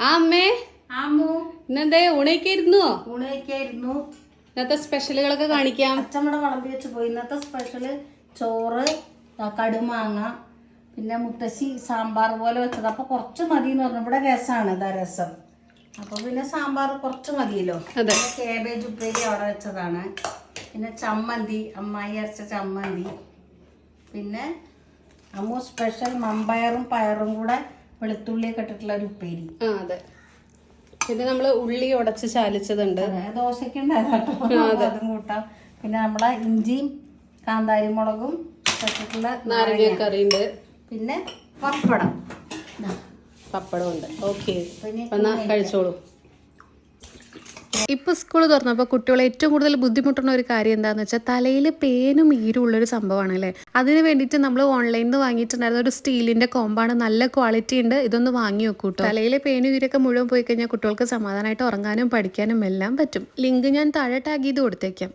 ആ അമ്മേ. ആമു. ഇന്നെന്തേ ഊണയൊക്കെ ഇരുന്നുവോ ഊണയൊക്കെയായിരുന്നു ഇന്നത്തെ സ്പെഷ്യലുകളൊക്കെ കാണിക്കാം. അച്ചമ്മടെ വിളമ്പി വെച്ച് പോയി. ഇന്നത്തെ സ്പെഷ്യൽ ചോറ് കടുമാങ്ങ പിന്നെ മുത്തശ്ശി സാമ്പാർ പോലെ വെച്ചത്. അപ്പൊ കുറച്ച് മതി എന്ന് പറഞ്ഞു. ഇവിടെ രസമാണ് ഇതാ രസം. അപ്പൊ പിന്നെ സാമ്പാർ കുറച്ച് മതിയല്ലോ. കേബേജ് ഉപ്പേരി അവിടെ വെച്ചതാണ്. പിന്നെ ചമ്മന്തി അമ്മായി അരച്ച ചമ്മന്തി. പിന്നെ അമ്മു സ്പെഷ്യൽ മമ്പയറും പയറും കൂടെ വെളുത്തുള്ളിയൊക്കെ ഇട്ടിട്ടുള്ള ഒരു ഉപ്പേരി. ആ അതെ. പിന്നെ നമ്മൾ ഉള്ളി ഉടച്ച് ചാലിച്ചതുണ്ട് ദോശയ്ക്ക് ഉണ്ടായിരുന്നു അതും. കൂട്ടാം. പിന്നെ നമ്മളെ ഇഞ്ചിയും കാന്താരി മുളകും ഇട്ടിട്ടുള്ള നാരങ്ങ. ഉണ്ട് പിന്നെ പപ്പടം. പപ്പടം ഉണ്ട്. ഓക്കെ. കഴിച്ചോളൂ. ഇപ്പോൾ സ്കൂൾ തുറന്നപ്പോൾ കുട്ടികളെ ഏറ്റവും കൂടുതൽ ബുദ്ധിമുട്ടുന്ന ഒരു കാര്യം എന്താണെന്ന് വെച്ചാൽ തലയിൽ പേനും ഈരും ഉള്ളൊരു സംഭവമാണ് അല്ലേ? അതിന് വേണ്ടിയിട്ട് നമ്മൾ ഓൺലൈനിൽ നിന്ന് വാങ്ങിയിട്ടുണ്ടായിരുന്ന ഒരു സ്റ്റീലിന്റെ കോമ്പാണ് നല്ല ക്വാളിറ്റി ഉണ്ട്. ഇതൊന്ന് വാങ്ങി വെക്കൂ കേട്ടോ തലയിൽ പേനും ഈരൊക്കെ മുഴുവൻ പോയി കഴിഞ്ഞാൽ കുട്ടികൾക്ക് സമാധാനമായിട്ട് ഉറങ്ങാനും പഠിക്കാനും എല്ലാം പറ്റും. ലിങ്ക് ഞാൻ താഴെ ടാഗ് ചെയ്ത് കൊടുത്തേക്കാം.